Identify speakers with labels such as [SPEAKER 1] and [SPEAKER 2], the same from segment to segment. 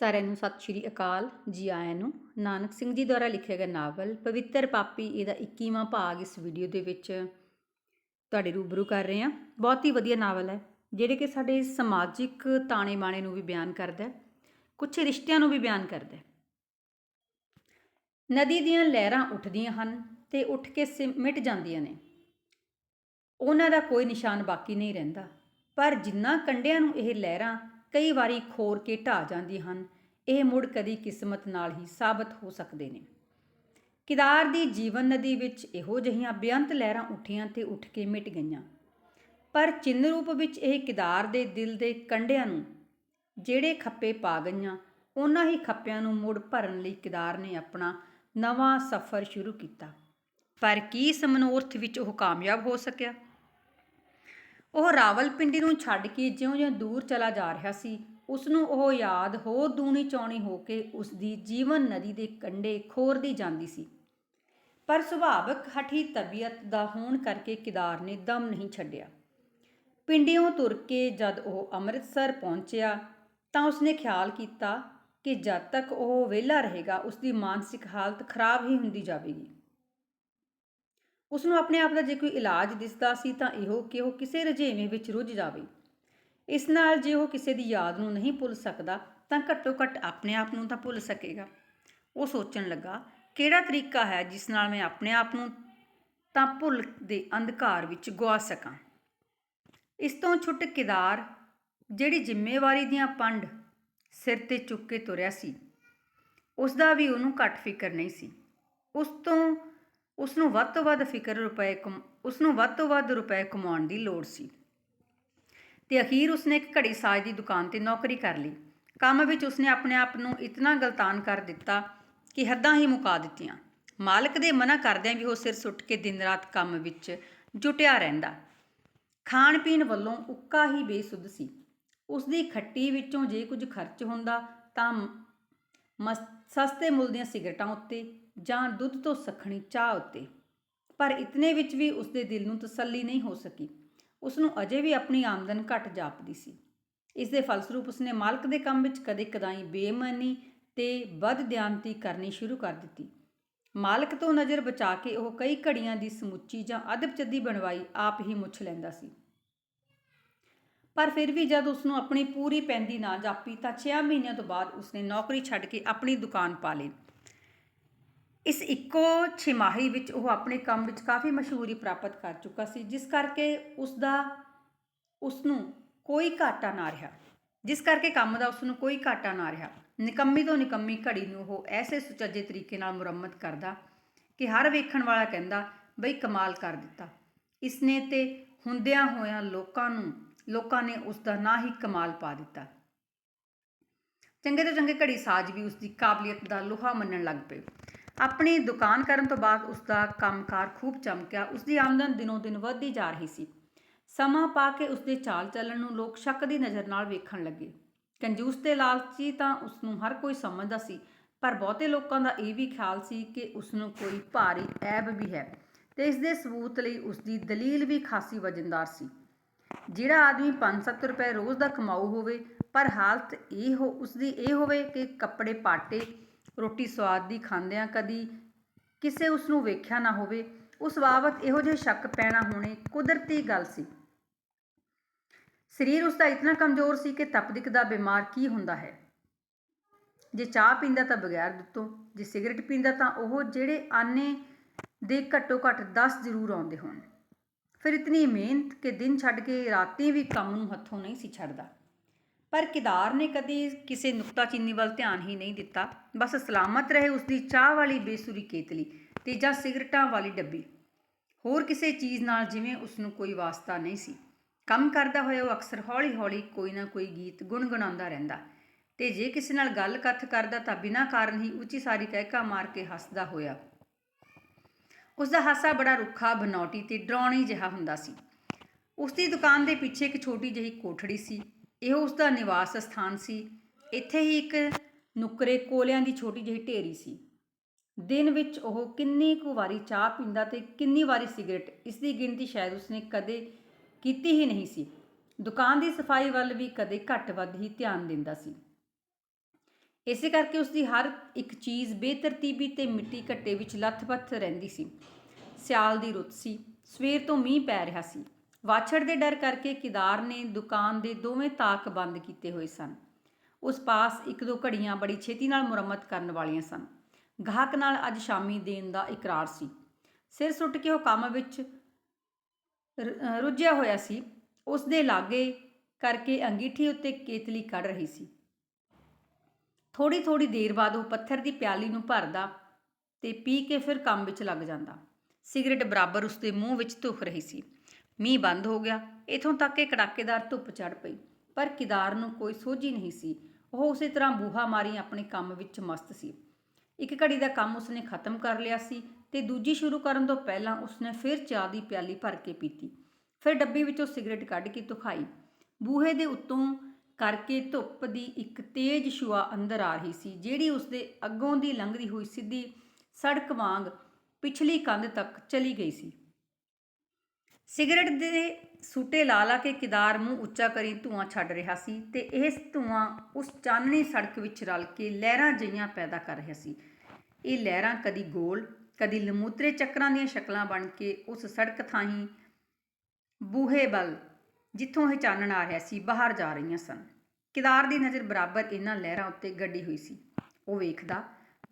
[SPEAKER 1] ਸਾਰਿਆਂ ਨੂੰ ਸਤਿ ਸ਼੍ਰੀ ਅਕਾਲ ਜੀ ਆਇਆਂ ਨੂੰ। ਨਾਨਕ ਸਿੰਘ ਜੀ ਦੁਆਰਾ ਲਿਖਿਆ ਗਿਆ ਨਾਵਲ ਪਵਿੱਤਰ ਪਾਪੀ ਇਹਦਾ 21ਵਾਂ ਭਾਗ ਇਸ ਵੀਡੀਓ ਦੇ ਵਿੱਚ ਤੁਹਾਡੇ ਰੂਬਰੂ ਕਰ ਰਹੇ ਹਾਂ। ਬਹੁਤ ਹੀ ਵਧੀਆ ਨਾਵਲ ਹੈ, ਜਿਹੜੇ ਕਿ ਸਾਡੇ ਸਮਾਜਿਕ ਤਾਣੇ ਬਾਣੇ ਨੂੰ ਵੀ ਬਿਆਨ ਕਰਦਾ ਹੈ ਕੁਝ ਰਿਸ਼ਤਿਆਂ ਨੂੰ ਵੀ ਬਿਆਨ ਕਰਦਾ ਹੈ। ਨਦੀ ਦੀਆਂ ਲਹਿਰਾਂ ਉੱਠਦੀਆਂ ਹਨ ਤੇ ਉੱਠ ਕੇ ਮਿਟ ਜਾਂਦੀਆਂ ਨੇ। ਉਹਨਾਂ ਦਾ ਕੋਈ ਨਿਸ਼ਾਨ ਬਾਕੀ ਨਹੀਂ ਰਹਿੰਦਾ, ਪਰ ਜਿੰਨਾ ਕੰਡਿਆਂ ਨੂੰ ਇਹ ਲਹਿਰਾਂ ਕਈ ਵਾਰੀ ਖੋਰ ਕੇ ਢਾ ਜਾਂਦੀਆਂ ਹਨ। ਇਹ ਮੁੜ ਕਦੀ ਕਿਸਮਤ ਨਾਲ ਹੀ ਸਾਬਤ ਹੋ ਸਕਦੇ ਨੇ। ਕਿਦਾਰ ਦੀ ਜੀਵਨ ਨਦੀ ਵਿੱਚ ਇਹੋ ਜਿਹੀਆਂ ਬੇਅੰਤ ਲਹਿਰਾਂ ਉੱਠੀਆਂ ਤੇ ਉੱਠ ਕੇ ਮਿਟ ਗਈਆਂ। ਪਰ ਚਿੰਨ ਰੂਪ ਵਿੱਚ ਇਹ ਕਿਦਾਰ ਦੇ ਦਿਲ ਦੇ ਕੰਡਿਆਂ ਨੂੰ ਜਿਹੜੇ ਖੱਪੇ ਪਾ ਗਈਆਂ, ਉਹਨਾਂ ਹੀ ਖੱਪਿਆਂ ਨੂੰ ਮੁੜ ਭਰਨ ਲਈ ਕਿਦਾਰ ਨੇ ਆਪਣਾ ਨਵਾਂ ਸਫ਼ਰ ਸ਼ੁਰੂ ਕੀਤਾ। ਪਰ ਕੀ ਸਮਨੋਰਥ ਵਿੱਚ ਉਹ ਕਾਮਯਾਬ ਹੋ ਸਕਿਆ? ਉਹ ਰਾਵਲਪਿੰਡੀ ਨੂੰ ਛੱਡ ਕੇ ਜਿਉਂ-ਜਿਉਂ ਦੂਰ ਚਲਾ ਜਾ ਰਿਹਾ ਸੀ ਉਸ ਨੂੰ ਉਹ ਯਾਦ ਹੋਰ ਦੂਣੀ ਚੌਣੀ ਹੋ ਕੇ ਉਸ ਦੀ ਜੀਵਨ ਨਦੀ ਦੇ ਕੰਢੇ ਖੋਰਦੀ ਜਾਂਦੀ ਸੀ। ਪਰ ਸੁਭਾਵਕ ਹਠੀ ਤਬੀਅਤ ਦਾ ਹੋਣ ਕਰਕੇ ਕਿਦਾਰ ਨੇ ਦਮ ਨਹੀਂ ਛੱਡਿਆ। ਪਿੰਡਿਓਂ ਤੁਰ ਕੇ ਜਦ ਉਹ ਅੰਮ੍ਰਿਤਸਰ ਪਹੁੰਚਿਆ, ਤਾਂ ਉਸਨੇ ਖਿਆਲ ਕੀਤਾ ਕਿ ਜਦ ਤੱਕ ਉਹ ਵਿਹਲਾ ਰਹੇਗਾ ਉਸ ਦੀ ਮਾਨਸਿਕ ਹਾਲਤ ਖਰਾਬ ਹੀ ਹੁੰਦੀ ਜਾਵੇਗੀ। ਉਸ ਨੂੰ ਆਪਣੇ ਆਪ ਦਾ ਜੇ ਕੋਈ ਇਲਾਜ ਦਿਸਦਾ ਸੀ ਤਾਂ ਇਹੋ ਕਿ ਉਹ ਕਿਸੇ ਰਜੇਵੇਂ ਵਿੱਚ ਰੁੱਝ ਜਾਵੇ। ਇਸ ਨਾਲ ਜੇ ਉਹ ਕਿਸੇ ਦੀ ਯਾਦ ਨੂੰ ਨਹੀਂ ਭੁੱਲ ਸਕਦਾ, ਤਾਂ ਘੱਟੋ ਘੱਟ ਆਪਣੇ ਆਪ ਨੂੰ ਤਾਂ ਭੁੱਲ ਸਕੇਗਾ। ਉਹ ਸੋਚਣ ਲੱਗਾ, ਕਿਹੜਾ ਤਰੀਕਾ ਹੈ ਜਿਸ ਨਾਲ ਮੈਂ ਆਪਣੇ ਆਪ ਨੂੰ ਤਾਂ ਭੁੱਲ ਦੇ ਅੰਧਕਾਰ ਵਿੱਚ ਗਵਾ ਸਕਾਂ? ਇਸ ਤੋਂ ਛੁੱਟ ਕਿਦਾਰ ਜਿਹੜੀ ਜ਼ਿੰਮੇਵਾਰੀ ਦੀਆਂ ਪੰਡ ਸਿਰ ਤੇ ਚੁੱਕ ਕੇ ਤੁਰਿਆ ਸੀ ਉਸ ਦਾ ਵੀ ਉਹਨੂੰ ਘੱਟ ਫਿਕਰ ਨਹੀਂ ਸੀ। ਉਸ ਤੋਂ ਉਸ ਨੂੰ ਵੱਧ ਤੋਂ ਵੱਧ ਫਿਕਰ ਰੁਪਏ ਉਸ ਨੂੰ ਵੱਧ ਤੋਂ ਵੱਧ ਰੁਪਏ ਕਮਾਉਣ ਦੀ ਲੋੜ ਸੀ। ਤੇ ਅਖੀਰ ਉਸਨੇ ਇੱਕ ਘੜੀ ਸਾਜ ਦੀ ਦੁਕਾਨ ਤੇ ਨੌਕਰੀ ਕਰ ਲਈ। ਕੰਮ ਵਿੱਚ ਉਸਨੇ ਆਪਣੇ ਆਪ ਨੂੰ ਇਤਨਾ ਗਲਤਾਨ ਕਰ ਦਿੱਤਾ ਕਿ ਹੱਦਾਂ ਹੀ ਮੁਕਾ ਦਿੱਤੀਆਂ। ਮਾਲਕ ਦੇ ਮਨਾ ਕਰਦਿਆਂ ਵੀ ਉਹ ਸਿਰ ਸੁੱਟ ਕੇ ਦਿਨ ਰਾਤ ਕੰਮ ਵਿੱਚ ਜੁਟਿਆ ਰਹਿੰਦਾ। ਖਾਣ ਪੀਣ ਵੱਲੋਂ ਉੱਕਾ ਹੀ ਬੇਸੁੱਧ ਸੀ। ਉਸ ਦੀ ਖੱਟੀ ਵਿੱਚੋਂ ਜੇ ਕੁਝ ਖਰਚ ਹੁੰਦਾ ਤਾਂ ਸਸਤੇ ਮੁੱਲ ਦੀਆਂ ਸਿਗਰਟਾਂ ਉੱਤੇ ਜਾਂ ਦੁੱਧ ਤੋਂ ਸਖਣੀ ਚਾਹ ਉੱਤੇ। ਪਰ ਇਤਨੇ ਵਿੱਚ ਵੀ ਉਸ ਦੇ ਦਿਲ ਨੂੰ ਤਸੱਲੀ ਨਹੀਂ ਹੋ ਸਕੀ। ਉਸ ਨੂੰ ਅਜੇ ਵੀ ਆਪਣੀ ਆਮਦਨ ਘਟ ਜਾਪਦੀ ਸੀ। ਇਸ ਦੇ ਫਲਸਰੂਪ ਉਸਨੇ ਮਾਲਕ ਦੇ ਕੰਮ ਵਿੱਚ ਕਦੇ ਕਦਾਈ ਬੇਮਾਨੀ ਤੇ ਵੱਧ ਦਿਆਨਤੀ ਕਰਨੀ ਸ਼ੁਰੂ ਕਰ ਦਿੱਤੀ। ਮਾਲਕ ਤੋਂ ਨਜ਼ਰ ਬਚਾ ਕੇ ਉਹ ਕਈ ਘੜੀਆਂ ਦੀ ਸਮੁੱਚੀ ਜਾਂ ਅਦਬ-ਚੱਦੀ ਬਣਵਾਈ ਆਪ ਹੀ ਮੁੱਛ ਲੈਂਦਾ ਸੀ। ਪਰ ਫਿਰ ਵੀ ਜਦ ਉਸ ਨੂੰ ਆਪਣੀ ਪੂਰੀ ਪੈਂਦੀ ਨਾ ਜਾਪੀ ਤਾਂ 6 ਮਹੀਨਿਆਂ ਤੋਂ ਬਾਅਦ ਉਸਨੇ ਨੌਕਰੀ ਛੱਡ ਕੇ ਆਪਣੀ ਦੁਕਾਨ ਪਾ ਲਈ। ਇਸ ਇੱਕੋ ਛਿਮਾਹੀ ਵਿੱਚ ਉਹ ਆਪਣੇ ਕੰਮ ਵਿੱਚ ਕਾਫੀ ਮਸ਼ਹੂਰੀ ਪ੍ਰਾਪਤ ਕਰ ਚੁੱਕਾ ਸੀ, ਜਿਸ ਕਰਕੇ ਉਸ ਦਾ ਉਸ ਨੂੰ ਕੋਈ ਘਾਟਾ ਨਾ ਰਿਹਾ। ਜਿਸ ਕਰਕੇ ਕੰਮ ਦਾ ਉਸ ਨੂੰ ਕੋਈ ਘਾਟਾ ਨਾ ਰਿਹਾ। ਨਿਕੰਮੀ ਤੋਂ ਨਿਕੰਮੀ ਘੜੀ ਨੂੰ ਉਹ ਐਸੇ ਸੁਚੱਜੇ ਤਰੀਕੇ ਨਾਲ ਮੁਰੰਮਤ ਕਰਦਾ ਕਿ ਹਰ ਵੇਖਣ ਵਾਲਾ ਕਹਿੰਦਾ, ਬਈ ਕਮਾਲ ਕਰ ਦਿੱਤਾ। ਇਸਨੇ ਤੇ ਹੁੰਦਿਆਂ ਹੋਇਆਂ ਲੋਕਾਂ ਨੂੰ, ਲੋਕਾਂ ਨੇ ਉਸ ਦਾ ਨਾਂ ਹੀ ਕਮਾਲ ਪਾ ਦਿੱਤਾ। ਚੰਗੇ ਤੋਂ ਚੰਗੇ ਘੜੀ ਸਾਜ ਵੀ ਉਸ ਦੀ ਕਾਬਲੀਅਤ ਦਾ ਲੋਹਾ ਮੰਨਣ ਲੱਗ ਪਏ। ਆਪਣੀ ਦੁਕਾਨ ਕਰਨ ਤੋਂ ਬਾਅਦ ਉਸ ਦਾ ਕੰਮਕਾਰ ਖੂਬ ਚਮਕਿਆ। ਉਸ ਦੀ ਆਮਦਨ ਦਿਨੋਂ ਦਿਨ ਵਧਦੀ ਜਾ ਰਹੀ ਸੀ। ਸਮਾਂ ਪਾ ਕੇ ਉਸ ਦੇ ਚਾਲ ਚੱਲਣ ਨੂੰ ਲੋਕ ਸ਼ੱਕ ਦੀ ਨਜ਼ਰ ਨਾਲ ਵੇਖਣ ਲੱਗੇ। ਕੰਜੂਸ ਤੇ ਲਾਲਚੀ ਤਾਂ ਉਸ ਨੂੰ ਹਰ ਕੋਈ ਸਮਝਦਾ ਸੀ, ਪਰ ਬਹੁਤੇ ਲੋਕਾਂ ਦਾ ਇਹ ਵੀ ਖਿਆਲ ਸੀ ਕਿ ਉਸ ਨੂੰ ਕੋਈ ਭਾਰੀ ਐਬ ਵੀ ਹੈ ਤੇ ਇਸ ਦੇ ਸਬੂਤ ਲਈ ਉਸ ਦੀ ਦਲੀਲ ਵੀ ਖਾਸੀ ਵਜਨਦਾਰ ਸੀ। ਜਿਹੜਾ ਆਦਮੀ 5-7 ਰੁਪਏ ਰੋਜ਼ ਦਾ ਕਮਾਊ ਹੋਵੇ, ਪਰ ਹਾਲਤ ਇਹ ਹੋ ਉਸ ਦੀ ਇਹ ਹੋਵੇ ਕਿ ਕੱਪੜੇ ਪਾਟੇ ਰੋਟੀ ਸਵਾਦ ਦੀ ਖਾਂਦਿਆਂ ਕਦੀ ਕਿਸੇ ਉਸ ਨੂੰ ਵੇਖਿਆ ਨਾ ਹੋਵੇ, ਉਸ ਬਾਬਤ ਇਹੋ ਜਿਹੇ ਸ਼ੱਕ ਪੈਣਾ ਹੋਣੇ ਕੁਦਰਤੀ ਗੱਲ ਸੀ। ਸਰੀਰ ਉਸ ਦਾ ਇਤਨਾ ਕਮਜ਼ੋਰ ਸੀ ਕਿ ਤਪਦਿਕ ਦਾ ਬਿਮਾਰ ਕੀ ਹੁੰਦਾ ਹੈ? ਜੇ ਚਾਹ ਪੀਂਦਾ ਤਾਂ ਬਗੈਰ ਦੁੱਤੋਂ, ਜੇ ਸਿਗਰਟ ਪੀਂਦਾ ਤਾਂ ਉਹ ਜਿਹੜੇ ਆਨੇ ਦੇ ਘੱਟੋ ਘੱਟ 10 ਜ਼ਰੂਰ ਆਉਂਦੇ ਹੋਣ। ਫਿਰ ਇਤਨੀ ਮਿਹਨਤ ਕਿ ਦਿਨ ਛੱਡ ਕੇ ਰਾਤੀ ਵੀ ਕੰਮ ਨੂੰ ਹੱਥੋਂ ਨਹੀਂ ਸੀ ਛੱਡਦਾ। ਪਰ ਕਿਦਾਰ ਨੇ ਕਦੇ ਕਿਸੇ ਨੁਕਤਾਚੀਨੀ ਵੱਲ ਧਿਆਨ ਹੀ ਨਹੀਂ ਦਿੱਤਾ। ਬਸ ਸਲਾਮਤ ਰਹੇ ਉਸ ਦੀ ਚਾਹ ਵਾਲੀ ਬੇਸੁਰੀ ਕੇਤਲੀ ਤੇ ਜਾਂ ਸਿਗਰਟਾਂ ਵਾਲੀ ਡੱਬੀ। ਹੋਰ ਕਿਸੇ ਚੀਜ਼ ਨਾਲ ਜਿਵੇਂ ਉਸ ਨੂੰ ਕੋਈ ਵਾਸਤਾ ਨਹੀਂ ਸੀ। ਕੰਮ ਕਰਦਾ ਹੋਇਆ ਉਹ ਅਕਸਰ ਹੌਲੀ-ਹੌਲੀ ਕੋਈ ਨਾ ਕੋਈ ਗੀਤ ਗੁੰਗੁਣਾਉਂਦਾ ਰਹਿੰਦਾ ਤੇ ਜੇ ਕਿਸੇ ਨਾਲ ਗੱਲ ਕੱਥ ਕਰਦਾ ਤਾਂ ਬਿਨਾਂ ਕਾਰਨ ਹੀ ਉੱਚੀ ਸਾਰੀ ਕਹਿਕਾ ਮਾਰ ਕੇ ਹੱਸਦਾ ਹੋਇਆ। ਉਸ ਦਾ ਹਾਸਾ ਬੜਾ ਰੁੱਖਾ, ਬਨੌਟੀ ਤੇ ਡਰਾਉਣੀ ਜਿਹਾ ਹੁੰਦਾ ਸੀ। ਉਸ ਦੀ ਦੁਕਾਨ ਦੇ ਪਿੱਛੇ ਇੱਕ ਛੋਟੀ ਜਿਹੀ ਕੋਠੜੀ ਸੀ। ਇਹ ਉਸ ਦਾ ਨਿਵਾਸ ਸਥਾਨ ਸੀ। ਇੱਥੇ ਹੀ ਇੱਕ ਨੁਕਰੇ ਕੋਲਿਆਂ ਦੀ ਛੋਟੀ ਜਿਹੀ ਢੇਰੀ ਸੀ। ਦਿਨ ਵਿੱਚ ਉਹ ਕਿੰਨੀ ਕੁ ਵਾਰੀ ਚਾਹ ਪੀਂਦਾ ਤੇ ਕਿੰਨੀ ਵਾਰੀ ਸਿਗਰਟ, ਇਸ ਦੀ ਗਿਣਤੀ ਸ਼ਾਇਦ ਉਸਨੇ ਕਦੇ ਕੀਤੀ ਹੀ ਨਹੀਂ ਸੀ। ਦੁਕਾਨ ਦੀ ਸਫ਼ਾਈ ਵੱਲ ਵੀ ਕਦੇ ਘੱਟ ਵੱਧ ਹੀ ਧਿਆਨ ਦਿੰਦਾ ਸੀ। ਇਸੇ ਕਰਕੇ ਉਸ ਦੀ ਹਰ ਇੱਕ ਚੀਜ਼ ਬੇਤਰਤੀਬੀ ਤੇ ਮਿੱਟੀ ਘੱਟੇ ਵਿੱਚ ਲੱਥ-ਪੱਥ ਰਹਿੰਦੀ ਸੀ। ਸਿਆਲ ਦੀ ਰੁੱਤ ਸੀ। ਸਵੇਰ ਤੋਂ ਮੀਂਹ ਪੈ ਰਿਹਾ ਸੀ। ਵਾਛੜ ਦੇ ਡਰ ਕਰਕੇ ਕਿਦਾਰ ਨੇ ਦੁਕਾਨ ਦੇ ਦੋਵੇਂ ਤਾਕ ਬੰਦ ਕੀਤੇ ਹੋਏ ਸਨ। ਉਸ ਪਾਸ ਇੱਕ ਦੋ ਘੜੀਆਂ ਬੜੀ ਛੇਤੀ ਨਾਲ ਮੁਰੰਮਤ ਕਰਨ ਵਾਲੀਆਂ ਸਨ। ਗਾਹਕ ਨਾਲ ਅੱਜ ਸ਼ਾਮੀ ਦੇਣ ਦਾ ਇਕਰਾਰ ਸੀ। ਸਿਰ ਸੁੱਟ ਕੇ ਉਹ ਕੰਮ ਵਿੱਚ ਰੁੱਝਿਆ ਹੋਇਆ ਸੀ। ਉਸ ਦੇ ਲਾਗੇ ਕਰਕੇ ਅੰਗੀਠੀ ਉੱਤੇ ਕੇਤਲੀ ਕੱਢ ਰਹੀ ਸੀ। ਥੋੜੀ ਥੋੜੀ ਦੇਰ ਬਾਅਦ ਉਹ ਪੱਥਰ ਦੀ ਪਿਆਲੀ ਨੂੰ ਭਰਦਾ ਤੇ ਪੀ ਕੇ ਫਿਰ ਕੰਮ ਵਿੱਚ ਲੱਗ ਜਾਂਦਾ। ਸਿਗਰਟ ਬਰਾਬਰ ਉਸਦੇ ਮੂੰਹ ਵਿੱਚ ਧੁਖ ਰਹੀ ਸੀ। ਮੀਂਹ ਬੰਦ ਹੋ ਗਿਆ। ਇਥੋਂ ਤੱਕ ਕਿ ਕੜਾਕੇਦਾਰ ਧੁੱਪ ਚੜ ਪਈ, ਪਰ ਕਿਦਾਰ ਨੂੰ ਕੋਈ ਸੋਝੀ ਨਹੀਂ ਸੀ। ਉਹ ਉਸੇ ਤਰ੍ਹਾਂ ਬੂਹਾ ਮਾਰੀ ਆਪਣੇ ਕੰਮ ਵਿੱਚ ਮਸਤ ਸੀ। ਇੱਕ ਘੜੀ ਦਾ ਕੰਮ ਉਸਨੇ ਖਤਮ ਕਰ ਲਿਆ ਸੀ ਤੇ ਦੂਜੀ ਸ਼ੁਰੂ ਕਰਨ ਤੋਂ ਪਹਿਲਾਂ ਉਸਨੇ ਫਿਰ ਚਾਹ ਦੀ ਪਿਆਲੀ ਭਰ ਕੇ ਪੀਤੀ। ਫਿਰ ਡੱਬੀ ਵਿੱਚੋਂ ਸਿਗਰਟ ਕੱਢ ਕੇ ਤੁਖਾਈ ਬੂਹੇ ਦੇ ਉੱਤੋਂ ਕਰਕੇ ਧੁੱਪ ਦੀ ਇੱਕ ਤੇਜ਼ ਛੁਆ ਅੰਦਰ ਆ ਰਹੀ ਸੀ, ਜਿਹੜੀ ਉਸਦੇ ਅੱਗੋਂ ਦੀ ਲੰਘਦੀ ਹੋਈ ਸਿੱਧੀ ਸੜਕ ਵਾਂਗ ਪਿਛਲੀ ਕੰਧ ਤੱਕ ਚਲੀ ਗਈ ਸੀ। ਸਿਗਰਟ ਦੇ ਸੂਟੇ ਲਾ ਲਾ ਕੇ ਕਿਦਾਰ ਮੂੰਹ ਉੱਚਾ ਕਰੀ ਧੂਆਂ ਛੱਡ ਰਿਹਾ ਸੀ ਤੇ ਇਹ ਧੂਆਂ ਉਸ ਚਾਨਣੀ ਸੜਕ ਵਿੱਚ ਰਲ ਕੇ ਲਹਿਰਾਂ ਜਿਹੀਆਂ ਪੈਦਾ ਕਰ ਰਿਹਾ ਸੀ। ਇਹ ਲਹਿਰਾਂ ਕਦੀ ਗੋਲ, ਕਦੀ ਲਮੂਤਰੇ ਚੱਕਰਾਂ ਦੀਆਂ ਸ਼ਕਲਾਂ ਬਣ ਕੇ ਉਸ ਸੜਕ ਥਾਹੀਂ ਬੂਹੇ ਵੱਲ ਜਿੱਥੋਂ ਇਹ ਚਾਨਣ ਆ ਰਿਹਾ ਸੀ ਬਾਹਰ ਜਾ ਰਹੀਆਂ ਸਨ। ਕਿਦਾਰ ਦੀ ਨਜ਼ਰ ਬਰਾਬਰ ਇਹਨਾਂ ਲਹਿਰਾਂ ਉੱਤੇ ਗੱਡੀ ਹੋਈ ਸੀ। ਉਹ ਵੇਖਦਾ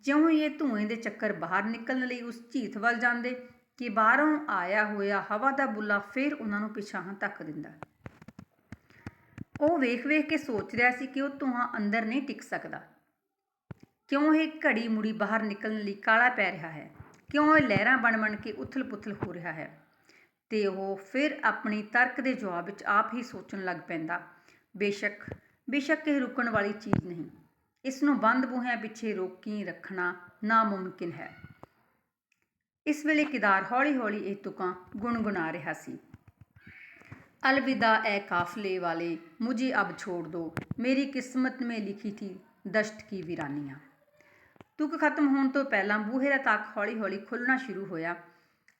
[SPEAKER 1] ਜਿਉਂ ਹੀ ਇਹ ਧੂਏ ਦੇ ਚੱਕਰ ਬਾਹਰ ਨਿਕਲਣ ਲਈ ਉਸ ਝੀਥ ਵੱਲ ਜਾਂਦੇ ਕਿ ਬਾਹਰੋਂ ਆਇਆ ਹੋਇਆ ਹਵਾ ਦਾ ਬੁੱਲਾ ਫੇਰ ਉਹਨਾਂ ਨੂੰ ਪਿਛਾਹਾਂ ਧੱਕ ਦਿੰਦਾ। ਉਹ ਵੇਖ-ਵੇਖ ਕੇ ਸੋਚ ਰਿਹਾ ਸੀ ਕਿ ਉਹ ਧੂਆਂ ਅੰਦਰ ਨਹੀਂ ਟਿਕ ਸਕਦਾ। ਕਿਉਂ ਇਹ ਘੜੀ ਮੁੜੀ ਬਾਹਰ ਨਿਕਲਣ ਲਈ ਕਾਲਾ ਪੈ ਰਿਹਾ ਹੈ? ਕਿਉਂ ਇਹ ਲਹਿਰਾਂ ਬਣ-ਬਣ ਕੇ ਉਥਲ-ਪੁਥਲ ਹੋ ਰਿਹਾ ਹੈ? ਤੇ ਉਹ ਫਿਰ ਆਪਣੀ ਤਰਕ ਦੇ ਜਵਾਬ ਵਿੱਚ ਆਪ ਹੀ ਸੋਚਣ ਲੱਗ ਪੈਂਦਾ, ਬੇਸ਼ੱਕ ਬੇਸ਼ੱਕ ਇਹ ਰੁਕਣ ਵਾਲੀ ਚੀਜ਼ ਨਹੀਂ। ਇਸ ਨੂੰ ਬੰਦ ਬੂਹਿਆਂ ਪਿੱਛੇ ਰੋਕੀ ਰੱਖਣਾ ਨਾਮੁਮਕਿਨ ਹੈ। ਇਸ ਵੇਲੇ ਕਿਦਾਰ ਹੌਲੀ-ਹੌਲੀ ਇਹ ਤੁਕਾਂ ਗੁੰਗੁਣਾ ਰਿਹਾ ਸੀ अलविदा ए काफले वाले मुझे अब छोड़ दो मेरी किस्मत में लिखी थी दश्त की वीरानियां ਤੁਕ ਖਤਮ ਹੋਣ ਤੋਂ ਪਹਿਲਾਂ ਬੂਹੇ ਦਾ ਤਾਕ ਹੌਲੀ-ਹੌਲੀ ਖੁੱਲਣਾ ਸ਼ੁਰੂ ਹੋਇਆ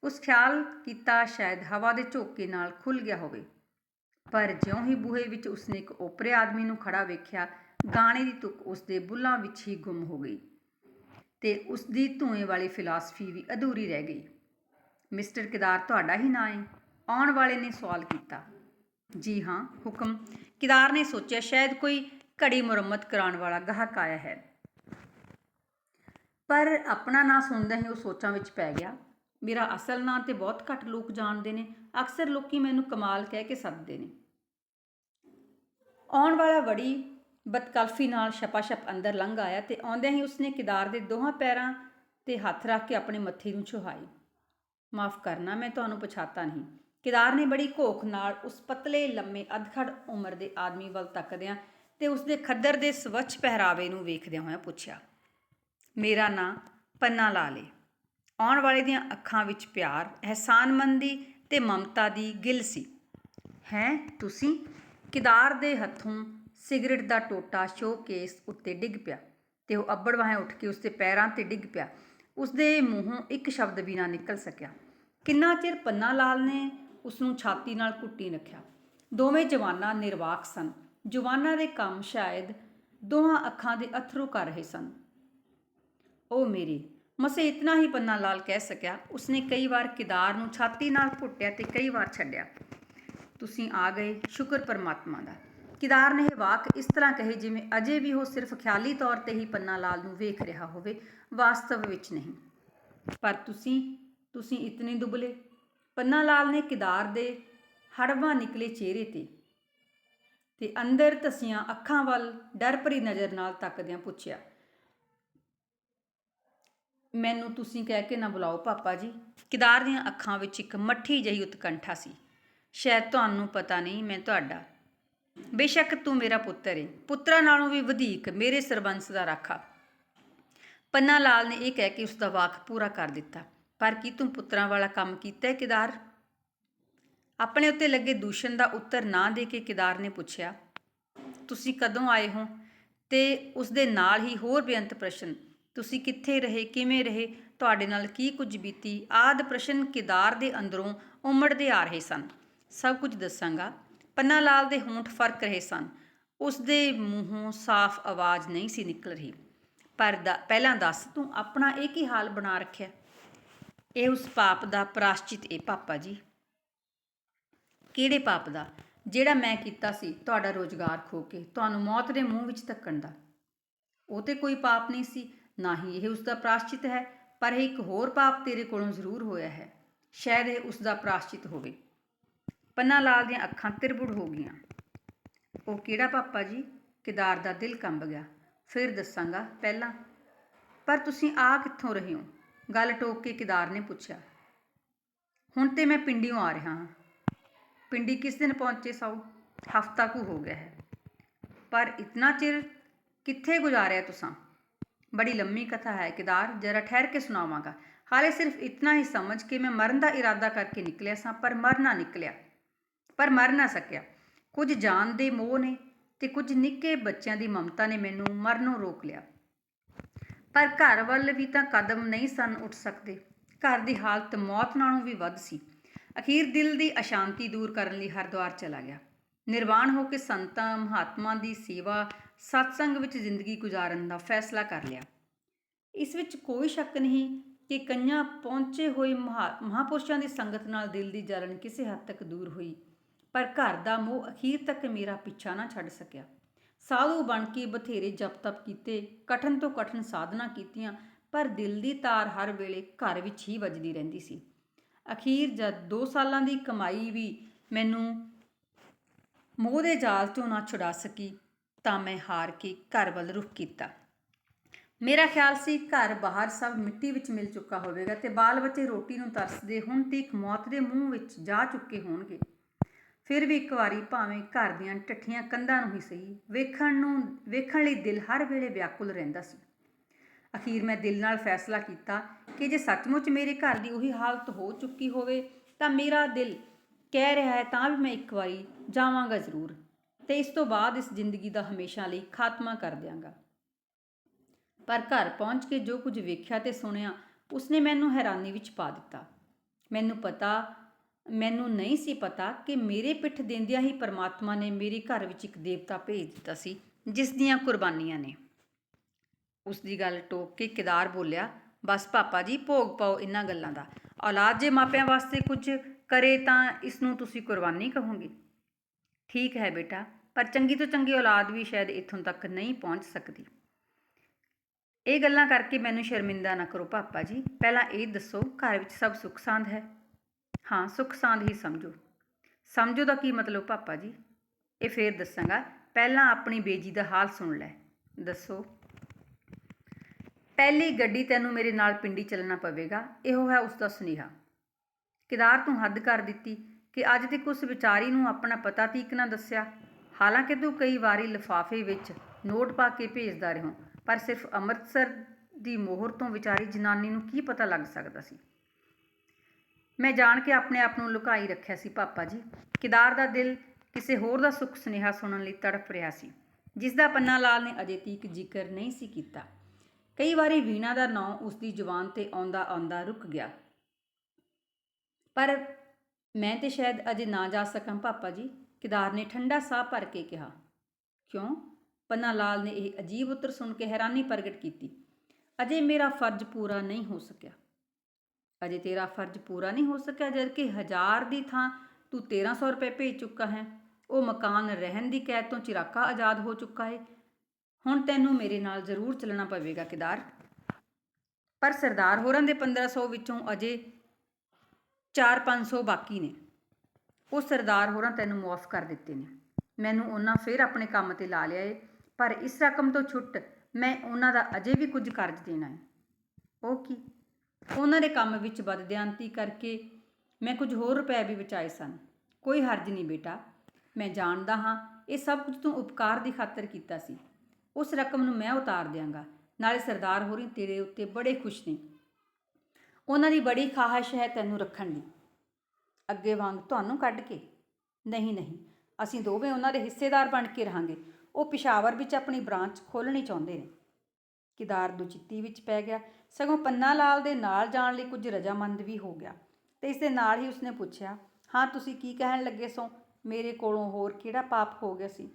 [SPEAKER 1] ਉਸ ਖਿਆਲ ਕੀਤਾ ਸ਼ਾਇਦ ਹਵਾ ਦੇ ਝੋਕੇ ਨਾਲ ਖੁੱਲ ਗਿਆ ਹੋਵੇ ਪਰ ਜਿਉਂ ਹੀ ਬੂਹੇ ਵਿੱਚ ਉਸਨੇ ਇੱਕ ਓਪਰੇ ਆਦਮੀ ਨੂੰ ਖੜਾ ਵੇਖਿਆ ਗਾਣੇ ਦੀ ਤੁਕ ਉਸਦੇ ਬੁੱਲਾਂ ਵਿੱਚ ਹੀ ਗੁੰਮ ਹੋ ਗਈ ਤੇ ਉਸਦੀ ਧੂਏ ਵਾਲੀ ਫਿਲਾਸਫੀ ਵੀ ਅਧੂਰੀ ਰਹਿ ਗਈ। ਮਿਸਟਰ ਕਿਦਾਰ ਤੁਹਾਡਾ ਹੀ ਨਾਂ ਹੈ ਆਉਣ ਵਾਲੇ ਨੇ ਸਵਾਲ ਕੀਤਾ। ਜੀ ਹਾਂ, ਹੁਕਮ। ਕੇਦਾਰ ਨੇ ਸੋਚਿਆ ਸ਼ਾਇਦ ਕੋਈ ਘੜੀ ਮੁਰੰਮਤ ਕਰਾਉਣ ਵਾਲਾ ਗਾਹਕ ਆਇਆ ਹੈ। ਪਰ ਆਪਣਾ ਨਾਂ ਸੁਣਦਾ ਹੀ ਉਹ ਸੋਚਾਂ ਵਿੱਚ ਪੈ ਗਿਆ। ਮੇਰਾ ਅਸਲ ਨਾਂ ਤੇ ਬਹੁਤ ਘੱਟ ਲੋਕ ਜਾਣਦੇ ਨੇ। ਅਕਸਰ ਲੋਕੀ ਮੈਨੂੰ ਕਮਾਲ ਕਹਿ ਕੇ ਸੱਦਦੇ ਨੇ। ਆਉਣ ਵਾਲਾ ਵੜੀ ਬਦਕਲਫੀ ਨਾਲ ਛਪਾ-ਛਪ ਅੰਦਰ ਲੰਘ ਆਇਆ ਤੇ ਆਉਂਦਿਆਂ ਹੀ ਉਸਨੇ ਕਿਦਾਰ ਦੇ ਦੋਹਾਂ ਪੈਰਾਂ ਤੇ ਹੱਥ ਰੱਖ ਕੇ ਆਪਣੇ ਮੱਥੇ ਨੂੰ ਛੁਹਾਈ। ਮਾਫ ਕਰਨਾ, ਮੈਂ ਤੁਹਾਨੂੰ ਪਛਾਤਾ ਨਹੀਂ। ਕਿਦਾਰ ਨੇ ਬੜੀ ਘੋਖ ਨਾਲ ਉਸ ਪਤਲੇ, ਲੰਮੇ, ਅਧਖੜ ਉਮਰ ਦੇ ਆਦਮੀ ਵੱਲ ਤੱਕਦਿਆਂ ਤੇ ਉਸ ਦੇ ਖੱਦਰ ਦੇ ਸਵੱਛ ਪਹਿਰਾਵੇ ਨੂੰ ਵੇਖਦਿਆਂ ਹੋਇਆਂ ਪੁੱਛਿਆ, ਮੇਰਾ ਨਾਂ ਪੰਨਾ ਲਾਲ ਏ। ਆਉਣ ਵਾਲੇ ਦੀਆਂ ਅੱਖਾਂ ਵਿੱਚ ਪਿਆਰ, ਅਹਿਸਾਨਮੰਦੀ ਤੇ ਮਮਤਾ ਦੀ ਗਿਲ ਸੀ। ਹੈ, ਤੁਸੀਂ? ਕਿਦਾਰ ਦੇ ਹੱਥੋਂ ਸਿਗਰਟ ਦਾ ਟੋਟਾ ਸ਼ੋਕੇਸ ਉੱਤੇ ਡਿੱਗ ਪਿਆ ਤੇ ਉਹ ਅੱਬੜ ਵਾਹੇ ਉੱਠ ਕੇ ਉਸਦੇ ਪੈਰਾਂ ਤੇ ਡਿੱਗ ਪਿਆ। ਉਸਦੇ ਮੂੰਹੋਂ ਇੱਕ ਸ਼ਬਦ ਵੀ ਨਾ ਨਿਕਲ ਸਕਿਆ। ਕਿੰਨਾ ਚਿਰ ਪੰਨਾ ਲਾਲ ਨੇ ਉਸ ਨੂੰ ਛਾਤੀ ਨਾਲ ਕੁੱਟੀ ਰੱਖਿਆ। ਦੋਵੇਂ ਜਵਾਨਾਂ ਨਿਰਵਾਕ ਸਨ। ਜਵਾਨਾਂ ਦੇ ਕੰਮ ਸ਼ਾਇਦ ਦੋਹਾਂ ਅੱਖਾਂ ਦੇ ਅਥਰੂ ਕਰ ਰਹੇ ਸਨ। ਉਹ ਮੇਰੇ, ਮਸੇ ਇਤਨਾ ਹੀ ਪੰਨਾ ਲਾਲ ਕਹਿ ਸਕਿਆ, ਉਸਨੇ ਕਈ ਵਾਰ ਕਿਦਾਰ ਨੂੰ ਛਾਤੀ ਨਾਲ ਘੁੱਟਿਆ ਤੇ ਕਈ ਵਾਰ ਛੱਡਿਆ। ਤੁਸੀਂ ਆ ਗਏ ਸ਼ੁਕਰ ਪਰਮਾਤਮਾ ਦਾ। ਕਿਦਾਰ ਨੇ ਇਹ ਵਾਕ ਇਸ ਤਰ੍ਹਾਂ ਕਹੇ ਜਿਵੇਂ, ਅਜੇ ਵੀ ਉਹ ਸਿਰਫ ਖਿਆਲੀ ਤੌਰ ਤੇ ਹੀ ਪੰਨਾ ਲਾਲ ਨੂੰ ਵੇਖ ਰਿਹਾ ਹੋਵੇ, ਵਾਸਤਵ ਵਿੱਚ ਨਹੀਂ। ਪਰ ਤੁਸੀਂ ਤੁਸੀਂ ਇਤਨੇ ਦੁਬਲੇ? ਪੰਨਾ ਲਾਲ ਨੇ ਕਿਦਾਰ ਦੇ ਹੜਵਾਂ ਨਿਕਲੇ ਚਿਹਰੇ ਤੇ ਤੇ ਅੰਦਰ ਧਸੀਆਂ ਅੱਖਾਂ ਵੱਲ ਡਰ ਭਰੀ ਨਜ਼ਰ ਨਾਲ ਤੱਕਦਿਆਂ ਪੁੱਛਿਆ, ਮੈਨੂੰ ਤੁਸੀਂ ਕਹਿ ਕੇ ਨਾ ਬੁਲਾਓ ਪਾਪਾ ਜੀ। ਕਿਦਾਰ ਦੀਆਂ ਅੱਖਾਂ ਵਿੱਚ ਇੱਕ ਮੱਠੀ ਜਿਹੀ ਉਤਕੰਠਾ ਸੀ। ਸ਼ਾਇਦ ਤੁਹਾਨੂੰ ਪਤਾ ਨਹੀਂ, ਮੈਂ ਤੁਹਾਡਾ ਬੇਸ਼ੱਕ ਤੂੰ ਮੇਰਾ ਪੁੱਤਰ ਏ। ਪੁੱਤਰਾਂ ਨਾਲੋਂ ਵੀ ਵਧੇਕ ਮੇਰੇ ਸਰਬੰਸ ਦਾ ਰਾਖਾ। ਪੰਨਾ ਲਾਲ ਨੇ ਇਹ ਕਹਿ ਕੇ ਉਸ ਦਾ ਵਾਕ ਪੂਰਾ ਕਰ ਦਿੱਤਾ। ਪਰ ਕੀ ਤੂੰ ਪੁੱਤਰਾਂ ਵਾਲਾ ਕੰਮ ਕੀਤਾ ਹੈ ਕਿਦਾਰ? ਆਪਣੇ ਉੱਤੇ ਲੱਗੇ ਦੂਸ਼ਣ ਦਾ ਉੱਤਰ ਨਾ ਦੇ ਕੇ ਕਿਦਾਰ ਨੇ ਪੁੱਛਿਆ, ਤੁਸੀਂ ਕਦੋਂ ਆਏ ਹੋ? ਤੇ ਉਸ ਦੇ ਨਾਲ ਹੀ ਹੋਰ ਬੇਅੰਤ ਪ੍ਰਸ਼ਨ, ਤੁਸੀਂ ਕਿੱਥੇ ਰਹੇ, ਕਿਵੇਂ ਰਹੇ? ਤੁਹਾਡੇ ਨਾਲ ਕੀ ਕੁਝ ਬੀਤੀ? ਆਦ ਪ੍ਰਸ਼ਨ ਕਿਦਾਰ ਦੇ ਅੰਦਰੋਂ ਉਮੜਦੇ ਆ ਰਹੇ ਸਨ। ਸਭ ਕੁਝ ਦੱਸਾਂਗਾ। ਪੰਨਾ ਲਾਲ ਦੇ ਹੋਂਠ ਫ਼ਰਕ ਰਹੇ ਸਨ। ਉਸ ਦੇ ਮੂੰਹੋਂ ਸਾਫ਼ ਆਵਾਜ਼ ਨਹੀਂ ਸੀ ਨਿਕਲ ਰਹੀ। ਪਰ ਦ- ਪਹਿਲਾਂ ਦੱਸ, ਤੂੰ ਆਪਣਾ ਇਹ ਕੀ ਹਾਲ ਬਣਾ ਰੱਖਿਆ? ਇਹ ਉਸ ਪਾਪ ਦਾ ਪ੍ਰਾਸ਼ਚਿਤ ਏ ਪਾਪਾ ਜੀ। ਕਿਹੜੇ ਪਾਪ ਦਾ? ਜਿਹੜਾ ਮੈਂ ਕੀਤਾ ਸੀ, ਤੁਹਾਡਾ ਰੋਜ਼ਗਾਰ ਖੋ ਕੇ, ਤੁਹਾਨੂੰ ਮੌਤ ਦੇ ਮੂੰਹ ਵਿੱਚ ਧੱਕਣ ਦਾ। ਉਹ ਤੇ ਕੋਈ ਪਾਪ ਨਹੀਂ ਸੀ, ਨਾ ਹੀ ਇਹ ਉਸ ਦਾ ਪ੍ਰਾਸ਼ਚਿਤ ਹੈ, ਪਰ ਇਹ ਇੱਕ ਹੋਰ ਪਾਪ ਤੇਰੇ ਕੋਲੋਂ ਜ਼ਰੂਰ ਹੋਇਆ ਹੈ। ਸ਼ਾਇਦ ਇਹ ਉਸ ਦਾ ਪ੍ਰਾਸ਼ਚਿਤ ਹੋਵੇ। ਪੰਨਾ ਲਾਲ ਦੀਆਂ ਅੱਖਾਂ ਤਿਰਬੁੜ ਹੋ ਗਈਆਂ। ਉਹ ਕਿਹੜਾ ਪਾਪਾ ਜੀ? ਕਿਦਾਰ ਦਾ ਦਿਲ ਕੰਬ ਗਿਆ। ਫਿਰ ਦੱਸਾਂਗਾ ਪਹਿਲਾਂ, ਪਰ ਤੁਸੀਂ ਆ ਕਿੱਥੋਂ ਰਹੇ ਹੋ? ਗੱਲ ਟੋਕ ਕੇ ਕਿਦਾਰ ਨੇ ਪੁੱਛਿਆ। ਹੁਣ ਤੇ ਮੈਂ ਪਿੰਡੀੋਂ ਆ ਰਿਹਾ ਹਾਂ। ਪਿੰਡੀ ਕਿਸ ਦਿਨ ਪਹੁੰਚੇ ਸਾਊ? ਹਫਤਾ ਕੁ ਹੋ ਗਿਆ ਹੈ। ਪਰ ਇਤਨਾ ਚਿਰ ਕਿੱਥੇ ਗੁਜ਼ਾਰਿਆ ਤੁਸਾਂ? ਬੜੀ ਲੰਮੀ ਕਥਾ ਹੈ ਕਿਦਾਰ, ਜਰਾ ਠਹਿਰ ਕੇ ਸੁਣਾਵਾਂਗਾ। ਹਾਲੇ ਸਿਰਫ ਇਤਨਾ ਹੀ ਸਮਝ ਕੇ ਮੈਂ ਮਰਨ ਦਾ ਇਰਾਦਾ ਕਰਕੇ ਨਿਕਲਿਆ ਸਾਂ, ਪਰ ਮਰ ਨਾ ਨਿਕਲਿਆ। ਪਰ ਮਰ ਨਾ ਸਕਿਆ। ਕੁਝ ਜਾਨ ਦੇ ਮੋਹ ਨੇ ਤੇ ਕੁਝ ਨਿੱਕੇ ਬੱਚਿਆਂ ਦੀ ਮਮਤਾ ਨੇ ਮੈਨੂੰ ਮਰਨੋਂ ਰੋਕ ਲਿਆ। ਪਰ ਘਰ ਵੱਲ ਵੀ ਤਾਂ ਕਦਮ ਨਹੀਂ ਸਨ ਉੱਠ ਸਕਦੇ। ਘਰ ਦੀ ਹਾਲਤ ਮੌਤ ਨਾਲੋਂ ਵੀ ਵੱਧ ਸੀ। ਅਖੀਰ ਦਿਲ ਦੀ ਅਸ਼ਾਂਤੀ ਦੂਰ ਕਰਨ ਲਈ ਹਰਿਦੁਆਰ ਚਲਾ ਗਿਆ। ਨਿਰਵਾਣ ਹੋ ਕੇ ਸੰਤਾਂ, ਮਹਾਤਮਾ ਦੀ ਸੇਵਾ, ਸਤਸੰਗ ਵਿੱਚ ਜ਼ਿੰਦਗੀ ਗੁਜ਼ਾਰਨ ਦਾ ਫੈਸਲਾ ਕਰ ਲਿਆ। ਇਸ ਵਿੱਚ ਕੋਈ ਸ਼ੱਕ ਨਹੀਂ ਕਿ ਕਈਆਂ ਪਹੁੰਚੇ ਹੋਏ ਮਹਾ- ਮਹਾਪੁਰਸ਼ਾਂ ਦੀ ਸੰਗਤ ਨਾਲ ਦਿਲ ਦੀ ਜਲਨ ਕਿਸੇ ਹੱਦ ਤੱਕ ਦੂਰ ਹੋਈ। ਪਰ ਘਰ ਦਾ ਮੋਹ ਅਖੀਰ ਤੱਕ ਮੇਰਾ ਪਿੱਛਾ ਨਾ ਛੱਡ ਸਕਿਆ। ਸਾਧੂ ਬਣ ਕੇ ਬਥੇਰੇ ਜਪ ਤਪ ਕੀਤੇ, ਕਠਨ ਤੋਂ ਕਠਨ ਸਾਧਨਾ ਕੀਤੀਆਂ, ਪਰ ਦਿਲ ਦੀ ਤਾਰ ਹਰ ਵੇਲੇ ਘਰ ਵਿੱਚ ਹੀ ਵੱਜਦੀ ਰਹਿੰਦੀ ਸੀ। ਅਖੀਰ ਜਦ 2 ਸਾਲਾਂ ਦੀ ਕਮਾਈ ਵੀ ਮੈਨੂੰ ਮੋਹ ਦੇ ਜਾਲ ਤੋਂ ਨਾ ਛੁਡਾ ਸਕੀ, ਤਾਂ ਮੈਂ ਹਾਰ ਕੇ ਘਰ ਵੱਲ ਰੁਖ ਕੀਤਾ। ਮੇਰਾ ਖਿਆਲ ਸੀ ਘਰ ਬਾਹਰ ਸਭ ਮਿੱਟੀ ਵਿੱਚ ਮਿਲ ਚੁੱਕਾ ਹੋਵੇਗਾ ਤੇ ਬਾਲ ਬੱਚੇ ਰੋਟੀ ਨੂੰ ਤਰਸਦੇ ਹੁਣ ਤੀਕ ਮੌਤ ਦੇ ਮੂੰਹ ਵਿੱਚ ਜਾ ਚੁੱਕੇ ਹੋਣਗੇ। ਫਿਰ ਵੀ ਇੱਕ ਵਾਰੀ ਭਾਵੇਂ ਘਰ ਦੀਆਂ ਟੱਠੀਆਂ ਕੰਧਾਂ ਨੂੰ ਹੀ ਸਹੀ ਵੇਖਣ ਨੂੰ, ਵੇਖਣ ਲਈ ਦਿਲ ਹਰ ਵੇਲੇ ਵਿਆਕੁਲ ਰਹਿੰਦਾ ਸੀ। ਅਖੀਰ ਮੈਂ ਦਿਲ ਨਾਲ ਫੈਸਲਾ ਕੀਤਾ ਕਿ ਜੇ ਸੱਚਮੁੱਚ ਮੇਰੇ ਘਰ ਦੀ ਉਹੀ ਹਾਲਤ ਹੋ ਚੁੱਕੀ ਹੋਵੇ ਤਾਂ ਮੇਰਾ ਦਿਲ ਕਹਿ ਰਿਹਾ ਹੈ ਤਾਂ ਵੀ ਮੈਂ ਇੱਕ ਵਾਰੀ ਜਾਵਾਂਗਾ ਜ਼ਰੂਰ ਤੇ ਇਸ ਤੋਂ ਬਾਅਦ ਇਸ ਜ਼ਿੰਦਗੀ ਦਾ ਹਮੇਸ਼ਾ ਲਈ ਖਾਤਮਾ ਕਰ ਦਿਆਂਗਾ। ਪਰ ਘਰ ਪਹੁੰਚ ਕੇ ਜੋ ਕੁਝ ਵੇਖਿਆ ਤੇ ਸੁਣਿਆ, ਉਸਨੇ ਮੈਨੂੰ ਹੈਰਾਨੀ ਵਿੱਚ ਪਾ ਦਿੱਤਾ। ਮੈਨੂੰ ਪਤਾ ਮੈਨੂੰ ਨਹੀਂ ਸੀ ਪਤਾ ਕਿ ਮੇਰੇ ਪਿੱਠ ਦਿੰਦਿਆਂ ਹੀ ਪਰਮਾਤਮਾ ਨੇ ਮੇਰੇ ਘਰ ਵਿੱਚ ਇੱਕ ਦੇਵਤਾ ਭੇਜ ਦਿੱਤਾ ਸੀ, ਜਿਸ ਦੀਆਂ ਕੁਰਬਾਨੀਆਂ ਨੇ। ਉਸ ਦੀ ਗੱਲ ਟੋਕ ਕੇ ਕਿਦਾਰ ਬੋਲਿਆ, ਬਸ ਪਾਪਾ ਜੀ, ਭੋਗ ਪਾਓ ਇਹਨਾਂ ਗੱਲਾਂ ਦਾ। ਔਲਾਦ ਜੇ ਮਾਪਿਆਂ ਵਾਸਤੇ ਕੁਝ ਕਰੇ ਤਾਂ ਇਸ ਨੂੰ ਤੁਸੀਂ ਕੁਰਬਾਨੀ ਕਹੋਗੇ? ਠੀਕ ਹੈ ਬੇਟਾ, ਪਰ ਚੰਗੀ ਤੋਂ ਚੰਗੀ ਔਲਾਦ ਵੀ ਸ਼ਾਇਦ ਇੱਥੋਂ ਤੱਕ ਨਹੀਂ ਪਹੁੰਚ ਸਕਦੀ। ਇਹ ਗੱਲਾਂ ਕਰਕੇ ਮੈਨੂੰ ਸ਼ਰਮਿੰਦਾ ਨਾ ਕਰੋ ਪਾਪਾ ਜੀ। ਪਹਿਲਾਂ ਇਹ ਦੱਸੋ, ਘਰ ਵਿੱਚ ਸਭ ਸੁੱਖ ਸਾਂਦ ਹੈ? ਹਾਂ, ਸੁੱਖ ਸਾਂਦ ਹੀ ਸਮਝੋ। ਸਮਝੋ ਦਾ ਕੀ ਮਤਲਬ ਪਾਪਾ ਜੀ? ਇਹ ਫੇਰ ਦੱਸਾਂਗਾ। ਪਹਿਲਾਂ ਆਪਣੀ ਬੇਜੀ ਦਾ ਹਾਲ ਸੁਣ ਲੈ। ਦੱਸੋ। ਪਹਿਲੀ ਗੱਡੀ ਤੈਨੂੰ ਮੇਰੇ ਨਾਲ ਪਿੰਡੀ ਚੱਲਣਾ ਪਵੇਗਾ। ਇਹੋ ਹੈ ਉਸ ਦਾ ਸੁਨੇਹਾ। ਕਿਦਾਰ ਤੂੰ ਹੱਦ ਕਰ ਦਿੱਤੀ ਕਿ ਅੱਜ ਤੱਕ ਉਸ ਵਿਚਾਰੀ ਨੂੰ ਆਪਣਾ ਪਤਾ ਤੀਕ ਨਾ ਦੱਸਿਆ? ਹਾਲਾਂਕਿ ਤੂੰ ਕਈ ਵਾਰੀ ਲਿਫਾਫੇ ਵਿੱਚ ਨੋਟ ਪਾ ਕੇ ਭੇਜਦਾ ਰਿਹਾ। ਪਰ ਸਿਰਫ ਅੰਮ੍ਰਿਤਸਰ ਦੀ ਮੋਹਰ ਤੋਂ ਵਿਚਾਰੀ ਜਨਾਨੀ ਨੂੰ ਕੀ ਪਤਾ ਲੱਗ ਸਕਦਾ ਸੀ? ਮੈਂ ਜਾਣ ਕੇ ਆਪਣੇ ਆਪ ਨੂੰ ਲੁਕਾਈ ਰੱਖਿਆ ਸੀ ਪਾਪਾ ਜੀ। ਕਿਦਾਰ ਦਾ ਦਿਲ ਕਿਸੇ ਹੋਰ ਦਾ ਸੁੱਖ ਸੁਨੇਹਾ ਸੁਣਨ ਲਈ ਤੜਫ ਰਿਹਾ ਸੀ, ਜਿਸ ਦਾ ਪੰਨਾ ਲਾਲ ਨੇ ਅਜੇ ਤੀਕ ਜ਼ਿਕਰ ਨਹੀਂ ਸੀ ਕੀਤਾ। ਕਈ ਵਾਰੀ ਵੀਣਾ ਦਾ ਨਾਂ ਉਸ ਦੀ ਜ਼ੁਬਾਨ ਤੇ ਆਉਂਦਾ ਆਉਂਦਾ ਰੁਕ ਗਿਆ। ਪਰ ਮੈਂ ਤੇ ਸ਼ਾਇਦ ਅਜੇ ਨਾ ਜਾ ਸਕਾਂ ਪਾਪਾ ਜੀ, ਕਿਦਾਰ ਨੇ ਠੰਡਾ ਸਾਹ ਭਰ ਕੇ ਕਿਹਾ। ਕਿਉਂ? ਪੰਨਾ ਲਾਲ ਨੇ ਇਹ ਅਜੀਬ ਉੱਤਰ ਸੁਣ ਕੇ ਹੈਰਾਨੀ ਪ੍ਰਗਟ ਕੀਤੀ। ਅਜੇ ਮੇਰਾ ਫਰਜ਼ ਪੂਰਾ ਨਹੀਂ ਹੋ ਸਕਿਆ। ਅਜੇ ਤੇਰਾ ਫਰਜ਼ ਪੂਰਾ ਨਹੀਂ ਹੋ ਸਕਿਆ ਜਦ ਕਿ ਹਜ਼ਾਰ ਦੀ ਥਾਂ ਤੂੰ 1300 ਰੁਪਏ ਭੇਜ ਚੁੱਕਾ ਹੈ। ਉਹ ਮਕਾਨ ਰਹਿਣ ਦੀ ਕੈਦ ਤੋਂ ਚਿਰਾਕਾ ਆਜ਼ਾਦ ਹੋ ਚੁੱਕਾ ਹੈ। ਹੁਣ ਤੈਨੂੰ ਮੇਰੇ ਨਾਲ ਜ਼ਰੂਰ ਚੱਲਣਾ ਪਵੇਗਾ ਕਿਦਾਰ। ਪਰ ਸਰਦਾਰ ਹੋਰਾਂ ਦੇ 1500 ਵਿੱਚੋਂ ਅਜੇ 4-500 ਬਾਕੀ ਨੇ। ਉਹ ਸਰਦਾਰ ਹੋਰਾਂ ਤੈਨੂੰ ਮੁਆਫ ਕਰ ਦਿੱਤੇ ਨੇ। ਮੈਨੂੰ ਉਹਨਾਂ ਫਿਰ ਆਪਣੇ ਕੰਮ ਤੇ ਲਾ ਲਿਆ ਏ। ਪਰ ਇਸ ਰਕਮ ਤੋਂ ਛੁੱਟ ਮੈਂ ਉਹਨਾਂ ਦਾ ਅਜੇ ਵੀ ਕੁਝ ਕਰਜ਼ ਦੇਣਾ ਹੈ ਉਹ ਕੀ? ਉਹਨਾਂ ਦੇ ਕੰਮ ਵਿੱਚ ਬਦਦਿਆਂਤੀ ਕਰਕੇ ਮੈਂ ਕੁਝ ਹੋਰ ਰੁਪਏ ਵੀ ਬਚਾਏ ਸਨ। ਕੋਈ ਹਰਜ ਨਹੀਂ ਬੇਟਾ, ਮੈਂ ਜਾਣਦਾ ਹਾਂ, ਇਹ ਸਭ ਕੁਝ ਤੂੰ ਉਪਕਾਰ ਦੀ ਖਾਤਰ ਕੀਤਾ ਸੀ। ਉਸ ਰਕਮ ਨੂੰ ਮੈਂ ਉਤਾਰ ਦਿਆਂਗਾ। ਨਾਲੇ ਸਰਦਾਰ ਹੋਰੀ ਤੇਰੇ ਉੱਤੇ ਬੜੇ ਖੁਸ਼ ਨੇ। ਉਹਨਾਂ ਦੀ ਬੜੀ ਖਾਹਿਸ਼ ਹੈ ਤੈਨੂੰ ਰੱਖਣ ਦੀ। ਅੱਗੇ ਵਾਂਗ ਤੁਹਾਨੂੰ ਕੱਢ ਕੇ? ਨਹੀਂ ਨਹੀਂ। ਅਸੀਂ ਦੋਵੇਂ ਉਹਨਾਂ ਦੇ ਹਿੱਸੇਦਾਰ ਬਣ ਕੇ ਰਹਾਂਗੇ। ਉਹ ਪਿਸ਼ਾਵਰ ਵਿੱਚ ਆਪਣੀ ਬ੍ਰਾਂਚ ਖੋਲਣੀ ਚਾਹੁੰਦੇ ਨੇ। ਕਿਦਾਰ ਦੁਚਿੱਤੀ ਵਿੱਚ ਪੈ ਗਿਆ। ਸਗੋਂ ਪੰਨਾ ਲਾਲ ਦੇ ਨਾਲ ਜਾਣ ਲਈ ਕੁਝ ਰਜਾਮੰਦ ਵੀ ਹੋ ਗਿਆ। ਤੇ ਇਸ ਦੇ ਨਾਲ ਹੀ ਉਸਨੇ ਪੁੱਛਿਆ, ਹਾਂ, ਤੁਸੀਂ ਕੀ ਕਹਿਣ ਲੱਗੇ ਸੋ? ਮੇਰੇ ਕੋਲੋਂ ਹੋਰ ਕਿਹੜਾ ਪਾਪ ਹੋ ਗਿਆ ਸੀ?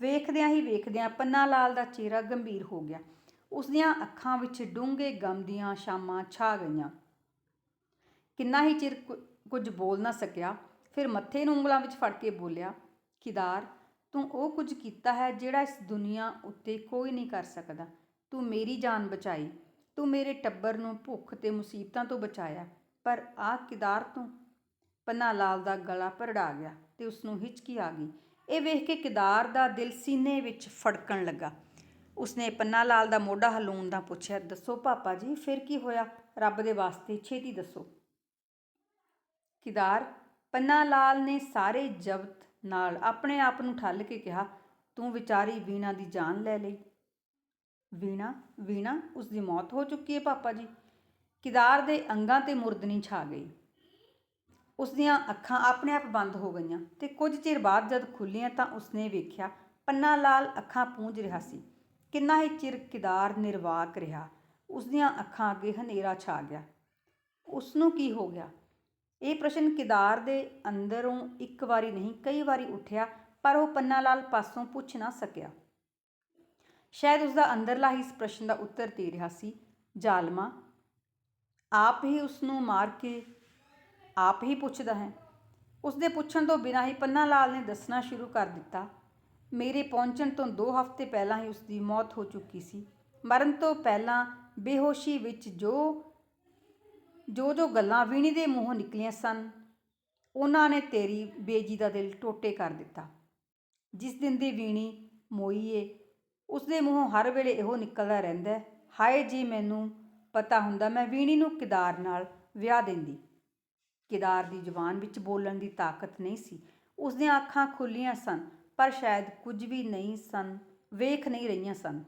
[SPEAKER 1] ਵੇਖਦਿਆਂ ਹੀ ਵੇਖਦਿਆਂ ਪੰਨਾ ਲਾਲ ਦਾ ਚਿਹਰਾ ਗੰਭੀਰ ਹੋ ਗਿਆ। ਉਸ ਦੀਆਂ ਅੱਖਾਂ ਵਿੱਚ ਡੂੰਘੇ ਗਮ ਦੀਆਂ ਸ਼ਾਮਾਂ ਛਾ ਗਈਆਂ। ਕਿੰਨਾ ਹੀ ਚਿਰ ਕੁ- ਕੁਝ ਬੋਲ ਨਾ ਸਕਿਆ, ਫਿਰ ਮੱਥੇ ਨੂੰ ਉਂਗਲਾਂ ਵਿੱਚ ਫੜ ਕੇ ਬੋਲਿਆ ਕਿਦਾਰ ਤੂੰ ਉਹ ਕੁਝ ਕੀਤਾ ਹੈ ਜਿਹੜਾ ਇਸ ਦੁਨੀਆ ਉੱਤੇ ਕੋਈ ਨਹੀਂ ਕਰ ਸਕਦਾ। ਤੂੰ ਮੇਰੀ ਜਾਨ ਬਚਾਈ। ਤੂੰ ਮੇਰੇ ਟੱਬਰ ਨੂੰ ਭੁੱਖ ਤੇ ਮੁਸੀਬਤਾਂ ਤੋਂ ਬਚਾਇਆ, ਪਰ ਆ ਕਿਦਾਰ ਤੋਂ? ਪੰਨਾ ਲਾਲ ਦਾ ਗਲਾ ਭਰੜਾ ਗਿਆ ਤੇ ਉਸ ਨੂੰ ਹਿਚਕੀ ਆ ਗਈ। ਇਹ ਵੇਖ ਕੇ ਕਿਦਾਰ ਦਾ ਦਿਲ ਸੀਨੇ ਵਿੱਚ ਫੜਕਣ ਲੱਗਾ। ਉਸਨੇ ਪੰਨਾ ਲਾਲ ਦਾ ਮੋਢਾ ਹਲੂਣ ਦਾ ਪੁੱਛਿਆ, ਦੱਸੋ ਪਾਪਾ ਜੀ, ਫਿਰ ਕੀ ਹੋਇਆ? ਰੱਬ ਦੇ ਵਾਸਤੇ ਛੇਤੀ ਦੱਸੋ। ਕਿਦਾਰ, ਪੰਨਾ ਲਾਲ ਨੇ ਸਾਰੇ ਜ਼ਬਤ ਨਾਲ ਆਪਣੇ ਆਪ ਨੂੰ ਠੱਲ ਕੇ ਕਿਹਾ, ਤੂੰ ਵਿਚਾਰੀ ਵੀਣਾ ਦੀ ਜਾਨ ਲੈ ਲਈ। ਵੀਣਾ ਵੀਣਾ ਉਸ ਦੀ ਮੌਤ ਹੋ ਚੁੱਕੀ ਹੈ ਪਾਪਾ ਜੀ। ਕਿਦਾਰ ਦੇ ਅੰਗਾਂ ਤੇ ਮੁਰਦਨੀ ਛਾ ਗਈ। ਉਸ ਦੀਆਂ ਅੱਖਾਂ ਆਪਣੇ ਆਪ ਬੰਦ ਹੋ ਗਈਆਂ ਤੇ ਕੁਝ ਚਿਰ ਬਾਅਦ ਜਦ ਖੁੱਲੀਆਂ ਤਾਂ ਉਸਨੇ ਵੇਖਿਆ ਪੰਨਾ ਲਾਲ ਅੱਖਾਂ ਪੂੰਝ ਰਿਹਾ ਸੀ। ਕਿੰਨਾ ਹੀ ਚਿਰ ਕਿਦਾਰ ਨਿਰਵਾਕ ਰਿਹਾ ਉਸ ਦੀਆਂ ਅੱਖਾਂ ਅੱਗੇ ਹਨੇਰਾ ਛਾ ਗਿਆ। ਉਸ ਨੂੰ ਕੀ ਹੋ ਗਿਆ? ਇਹ ਪ੍ਰਸ਼ਨ ਕਿਦਾਰ ਦੇ ਅੰਦਰੋਂ ਇੱਕ ਵਾਰੀ ਨਹੀਂ, ਕਈ ਵਾਰੀ ਉੱਠਿਆ, ਪਰ ਉਹ ਪੰਨਾ ਲਾਲ ਪਾਸੋਂ ਪੁੱਛ ਨਾ ਸਕਿਆ। ਸ਼ਾਇਦ ਉਸ ਦਾ ਅੰਦਰਲਾ ਹੀ ਇਸ ਪ੍ਰਸ਼ਨ ਦਾ ਉੱਤਰ ਦੇ ਰਿਹਾ ਸੀ। ਜ਼ਾਲਮਾ, ਆਪ ਹੀ ਉਸ ਨੂੰ ਮਾਰ ਕੇ ਆਪ ਹੀ ਪੁੱਛਦਾ ਹੈ। ਉਸ ਦੇ ਪੁੱਛਣ ਤੋਂ ਬਿਨਾਂ ਹੀ ਪੰਨਾ ਲਾਲ ਨੇ ਦੱਸਣਾ ਸ਼ੁਰੂ ਕਰ ਦਿੱਤਾ। ਮੇਰੇ ਪਹੁੰਚਣ ਤੋਂ 2 ਹਫ਼ਤੇ ਪਹਿਲਾਂ ਹੀ ਉਸ ਦੀ ਮੌਤ ਹੋ ਚੁੱਕੀ ਸੀ। ਮਰਨ ਤੋਂ ਪਹਿਲਾਂ ਬੇਹੋਸ਼ੀ ਵਿੱਚ ਜੋ ਜੋ ਜੋ ਗੱਲਾਂ ਵੀਣੀ ਦੇ ਮੂੰਹੋਂ ਨਿਕਲੀਆਂ ਸਨ, ਉਹਨਾਂ ਨੇ ਤੇਰੀ ਬੇਜੀ ਦਾ ਦਿਲ ਟੋਟੇ ਕਰ ਦਿੱਤਾ। ਜਿਸ ਦਿਨ ਦੀ ਵੀਣੀ ਮੋਈਏ ਉਸਦੇ ਮੂੰਹੋਂ ਹਰ ਵੇਲੇ ਇਹੋ ਨਿਕਲਦਾ ਰਹਿੰਦਾ ਹਾਏ ਜੀ ਮੈਨੂੰ ਪਤਾ ਹੁੰਦਾ, ਮੈਂ ਵੀਣੀ ਨੂੰ ਕਿਦਾਰ ਨਾਲ ਵਿਆਹ ਦਿੰਦੀ। ਕਿਦਾਰ ਦੀ ਜ਼ੁਬਾਨ ਵਿੱਚ ਬੋਲਣ ਦੀ ਤਾਕਤ ਨਹੀਂ ਸੀ। ਉਸ ਦੀਆਂ ਅੱਖਾਂ ਖੁੱਲੀਆਂ ਸਨ, ਪਰ ਸ਼ਾਇਦ ਕੁਝ ਵੀ ਨਹੀਂ ਸਨ, ਵੇਖ ਨਹੀਂ ਰਹੀਆਂ ਸਨ।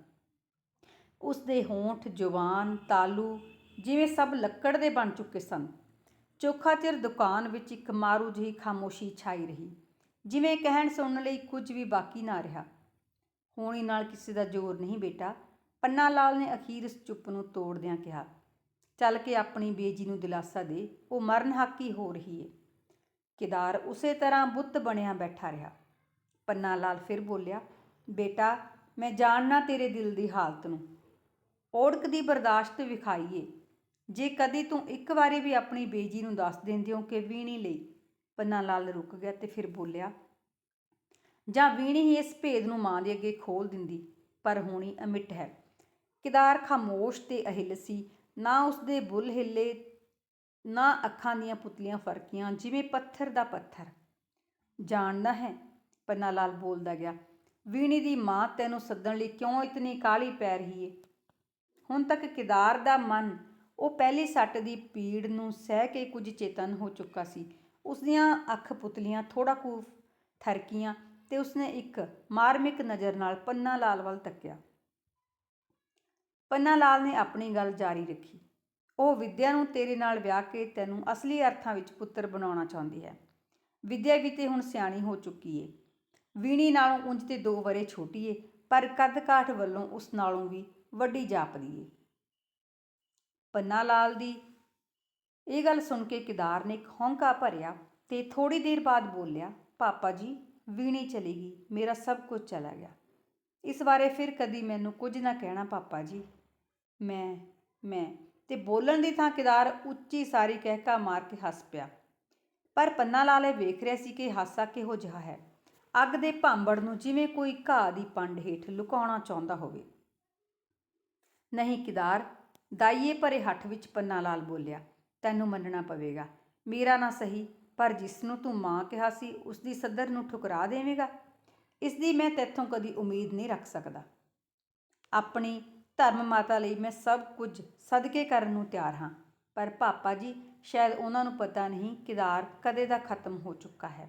[SPEAKER 1] ਉਸ ਦੇ ਹੋਂਠ, ਜ਼ੁਬਾਨ, ਤਾਲੂ ਜਿਵੇਂ ਸਭ ਲੱਕੜ ਦੇ ਬਣ ਚੁੱਕੇ ਸਨ। ਚੋਖਾ ਚਿਰ ਦੁਕਾਨ ਵਿੱਚ ਇੱਕ ਮਾਰੂ ਜਿਹੀ ਖਾਮੋਸ਼ੀ ਛਾਈ ਰਹੀ, ਜਿਵੇਂ ਕਹਿਣ ਸੁਣਨ ਲਈ ਕੁਝ ਵੀ ਬਾਕੀ ਨਾ ਰਿਹਾ। ਹੋਣੀ ਨਾਲ ਕਿਸੇ ਦਾ ਜ਼ੋਰ ਨਹੀਂ ਬੇਟਾ। ਪੰਨਾ ਲਾਲ ਨੇ ਅਖੀਰ ਇਸ ਚੁੱਪ ਨੂੰ ਤੋੜਦਿਆਂ ਕਿਹਾ, ਚੱਲ ਕੇ ਆਪਣੀ ਬੇਜੀ ਨੂੰ ਦਿਲਾਸਾ ਦੇ, ਉਹ ਮਰਨ ਹਾਕੀ ਹੋ ਰਹੀ ਏ। ਕਿਦਾਰ ਉਸੇ ਤਰ੍ਹਾਂ ਬੁੱਤ ਬਣਿਆ ਬੈਠਾ ਰਿਹਾ। ਪੰਨਾ ਲਾਲ ਫਿਰ ਬੋਲਿਆ, ਬੇਟਾ, ਮੈਂ ਜਾਣਨਾ ਤੇਰੇ ਦਿਲ ਦੀ ਹਾਲਤ ਨੂੰ। ਔੜਕ ਦੀ ਬਰਦਾਸ਼ਤ ਵਿਖਾਈਏ। ਜੇ ਕਦੀ ਤੂੰ ਇੱਕ ਵਾਰੀ ਵੀ ਆਪਣੀ ਬੇਜੀ ਨੂੰ ਦੱਸ ਦਿੰਦੇ ਹੋ ਕਿ ਵੀਣੀ ਲਈ। ਪੰਨਾ ਲਾਲ ਰੁਕ ਗਿਆ ਤੇ ਫਿਰ ਬੋਲਿਆ ਜਾਂ ਵੀਣੀ ਹੀ ਇਸ ਭੇਦ ਨੂੰ ਮਾਂ ਦੇ ਅੱਗੇ ਖੋਲ ਦਿੰਦੀ, ਪਰ ਹੋਣੀ ਅਮਿਟ ਹੈ। ਕਿਦਾਰ ਖਾਮੋਸ਼ ਤੇ ਅਹਿਲ ਸੀ, ਨਾ ਉਸਦੇ ਬੁੱਲ ਹਿੱਲੇ, ਨਾ ਅੱਖਾਂ ਦੀਆਂ ਪੁਤਲੀਆਂ ਫਰਕੀਆਂ, ਜਿਵੇਂ ਪੱਥਰ ਦਾ ਪੱਥਰ। ਜਾਣਦਾ ਹੈ, ਪੰਨਾ ਲਾਲ ਬੋਲਦਾ ਗਿਆ, ਵੀਣੀ ਦੀ ਮਾਂ ਤੈਨੂੰ ਸੱਦਣ ਲਈ ਕਿਉਂ ਇਤਨੀ ਕਾਲੀ ਪੈ ਰਹੀ ਏ? ਹੁਣ ਤੱਕ ਕਿਦਾਰ ਦਾ ਮਨ ਉਹ ਪਹਿਲੀ ਸੱਟ ਦੀ ਪੀੜ ਨੂੰ ਸਹਿ ਕੇ ਕੁਝ ਚੇਤਨ ਹੋ ਚੁੱਕਾ ਸੀ। ਉਸ ਦੀਆਂ ਅੱਖ ਪੁਤਲੀਆਂ ਥੋੜਾ ਕੁ ਥਰਕੀਆਂ ਤੇ ਉਸਨੇ ਇੱਕ ਮਾਰਮਿਕ ਨਜ਼ਰ ਨਾਲ ਪੰਨਾ ਲਾਲ ਵੱਲ ਤੱਕਿਆ। ਪੰਨਾ ਲਾਲ ਨੇ ਆਪਣੀ ਗੱਲ ਜਾਰੀ ਰੱਖੀ। ਉਹ ਵਿਦਿਆ ਨੂੰ ਤੇਰੇ ਨਾਲ ਵਿਆਹ ਕੇ ਤੈਨੂੰ ਅਸਲੀ ਅਰਥਾਂ ਵਿੱਚ ਪੁੱਤਰ ਬਣਾਉਣਾ ਚਾਹੁੰਦੀ ਹੈ। ਵਿਦਿਆ ਵੀ ਤੇ ਹੁਣ ਸਿਆਣੀ ਹੋ ਚੁੱਕੀ ਏ। ਵੀਣੀ ਨਾਲੋਂ ਉਂਝ ਤੇ ਦੋ ਵਰੇ ਛੋਟੀ ਏ, ਪਰ ਕੱਦ ਕਾਠ ਵੱਲੋਂ ਉਸ ਨਾਲੋਂ ਵੀ ਵੱਡੀ ਜਾਪਦੀ ਏ। ਪੰਨਾ ਲਾਲ ਦੀ ਇਹ ਗੱਲ ਸੁਣ ਕੇ ਕਿਦਾਰ ਨੇ ਇੱਕ ਹੌਂਕਾ ਭਰਿਆ ਤੇ ਥੋੜੀ ਦੇਰ ਬਾਅਦ ਬੋਲਿਆ, ਪਾਪਾ ਜੀ ਵੀਣੀ ਚਲੀ ਗਈ ਮੇਰਾ ਸਭ ਕੁਝ ਚਲਾ ਗਿਆ। ਇਸ ਬਾਰੇ ਫਿਰ ਕਦੀ ਮੈਨੂੰ ਕੁਝ ਨਾ ਕਹਿਣਾ, ਪਾਪਾ ਜੀ। ਮੈਂ ਮੈਂ ਤੇ ਬੋਲਣ ਦੀ ਥਾਂ ਕਿਦਾਰ ਉੱਚੀ ਸਾਰੀ ਕਹਿਕਾ ਮਾਰ ਕੇ ਹੱਸ ਪਿਆ। ਪਰ ਪੰਨਾ ਲਾਲ ਇਹ ਵੇਖ ਰਿਹਾ ਸੀ ਕਿ ਹਾਸਾ ਕਿਹੋ ਜਿਹਾ ਹੈ। ਅੱਗ ਦੇ ਭਾਂਬੜ ਨੂੰ ਜਿਵੇਂ ਕੋਈ ਘਾਹ ਦੀ ਪੰਡ ਹੇਠ ਲੁਕਾਉਣਾ ਚਾਹੁੰਦਾ ਹੋਵੇ। ਨਹੀਂ ਕਿਦਾਰ, ਦਾਈਏ ਭਰੇ ਹੱਥ ਵਿੱਚ ਪੰਨਾ ਲਾਲ ਬੋਲਿਆ, ਤੈਨੂੰ ਮੰਨਣਾ ਪਵੇਗਾ। ਮੇਰਾ ਨਾ ਸਹੀ ਪਰ ਜਿਸ ਨੂੰ ਤੂੰ ਮਾਂ ਕਿਹਾ ਸੀ ਉਸ ਦੀ ਸੱਦਰ ਨੂੰ ਠੁਕਰਾ ਦੇਵੇਂਗਾ? ਇਸ ਦੀ ਮੈਂ ਤੇਥੋਂ ਕਦੀ ਉਮੀਦ ਨਹੀਂ ਰੱਖ ਸਕਦਾ। ਆਪਣੀ ਧਰਮ ਮਾਤਾ ਲਈ ਮੈਂ ਸਭ ਕੁਝ ਸਦਕੇ ਕਰਨ ਨੂੰ ਤਿਆਰ ਹਾਂ। ਪਰ ਪਾਪਾ ਜੀ, ਸ਼ਾਇਦ ਉਹਨਾਂ ਨੂੰ ਪਤਾ ਨਹੀਂ ਕਿਦਾਰ ਕਦੇ ਦਾ ਖਤਮ ਹੋ ਚੁੱਕਾ ਹੈ।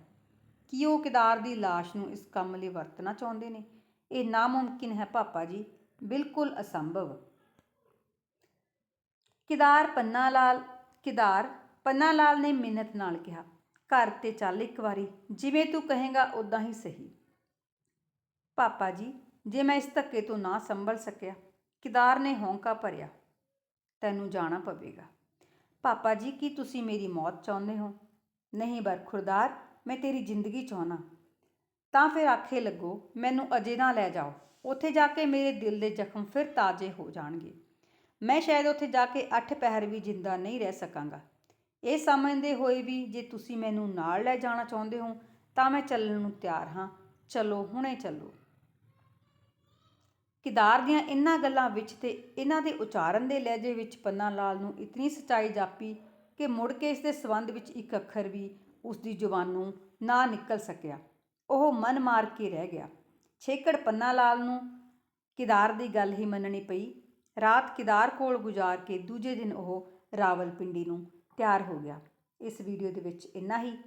[SPEAKER 1] ਕੀ ਉਹ ਕਿਦਾਰ ਦੀ ਲਾਸ਼ ਨੂੰ ਇਸ ਕੰਮ ਲਈ ਵਰਤਣਾ ਚਾਹੁੰਦੇ ਨੇ? ਇਹ ਨਾਮੁਮਕਿਨ ਹੈ ਪਾਪਾ ਜੀ, ਬਿਲਕੁਲ ਅਸੰਭਵ। ਕਿਦਾਰ ਪੰਨਾ ਲਾਲ, ਕਿਦਾਰ ਪੰਨਾ ਲਾਲ ਨੇ ਮਿੰਨਤ ਨਾਲ ਕਿਹਾ। ਘਰ ਤੇ ਚੱਲ ਇੱਕ ਵਾਰੀ, ਜਿਵੇਂ ਤੂੰ ਕਹੇਗਾ ਉਦਾਂ ਹੀ ਸਹੀ। ਪਾਪਾ ਜੀ, ਜੇ ਮੈਂ ਇਸ ਧੱਕੇ ਤੋਂ ਨਾ ਸੰਭਲ ਸਕਿਆ, ਕਿਦਾਰ ਨੇ ਹੌਂਕਾ ਭਰਿਆ? ਤੈਨੂੰ ਜਾਣਾ ਪਵੇਗਾ। ਪਾਪਾ ਜੀ, ਕੀ ਤੁਸੀਂ ਮੇਰੀ ਮੌਤ ਚਾਹੁੰਦੇ ਹੋ? ਨਹੀਂ ਬਰਖੁਰਦਾਰ ਮੈਂ ਤੇਰੀ ਜ਼ਿੰਦਗੀ ਚਾਹਨਾ ਤਾਂ ਫਿਰ ਆਖੇ ਲੱਗੋ, ਮੈਨੂੰ ਅਜੇ ਨਾ ਲੈ ਜਾਓ। ਉੱਥੇ ਜਾ ਕੇ ਮੇਰੇ ਦਿਲ ਦੇ ਜ਼ਖਮ ਫਿਰ ਤਾਜ਼ੇ ਹੋ ਜਾਣਗੇ। ਮੈਂ ਸ਼ਾਇਦ ਉੱਥੇ ਜਾ ਕੇ ਅੱਠ ਪਹਿਰ ਵੀ ਜਿੰਦਾ ਨਹੀਂ ਰਹਿ ਸਕਾਂਗਾ। ਇਹ ਸਮਝਦੇ ਹੋਏ ਵੀ ਜੇ ਤੁਸੀਂ ਮੈਨੂੰ ਨਾਲ ਲੈ ਜਾਣਾ ਚਾਹੁੰਦੇ ਹੋ, ਤਾਂ ਮੈਂ ਚੱਲਣ ਨੂੰ ਤਿਆਰ ਹਾਂ। ਚਲੋ, ਹੁਣੇ ਚੱਲੋ। ਕਿਦਾਰ ਦੀਆਂ ਇਹਨਾਂ ਗੱਲਾਂ ਵਿੱਚ ਤੇ ਇਹਨਾਂ ਦੇ ਉਚਾਰਨ ਦੇ ਲਹਿਜੇ ਵਿੱਚ ਪੰਨਾ ਲਾਲ ਨੂੰ ਇਤਨੀ ਸਚਾਈ ਜਾਪੀ ਕਿ ਮੁੜ ਕੇ ਇਸ ਦੇ ਸਬੰਧ ਵਿੱਚ ਇੱਕ ਅੱਖਰ ਵੀ ਉਸ ਦੀ ਜ਼ੁਬਾਨੋਂ ਨਾ ਨਿਕਲ ਸਕਿਆ। ਉਹ ਮਨ ਮਾਰ ਕੇ ਰਹਿ ਗਿਆ। ਛੇਕੜ ਪੰਨਾ ਲਾਲ ਨੂੰ ਕਿਦਾਰ ਦੀ ਗੱਲ ਹੀ ਮੰਨਣੀ ਪਈ। ਰਾਤ ਕਿਦਾਰ ਕੋਲ ਗੁਜ਼ਾਰ ਕੇ ਦੂਜੇ ਦਿਨ ਉਹ ਰਾਵਲਪਿੰਡੀ ਨੂੰ ਤਿਆਰ ਹੋ ਗਿਆ। ਇਸ ਵੀਡੀਓ ਦੇ ਵਿੱਚ ਇੰਨਾ ਹੀ।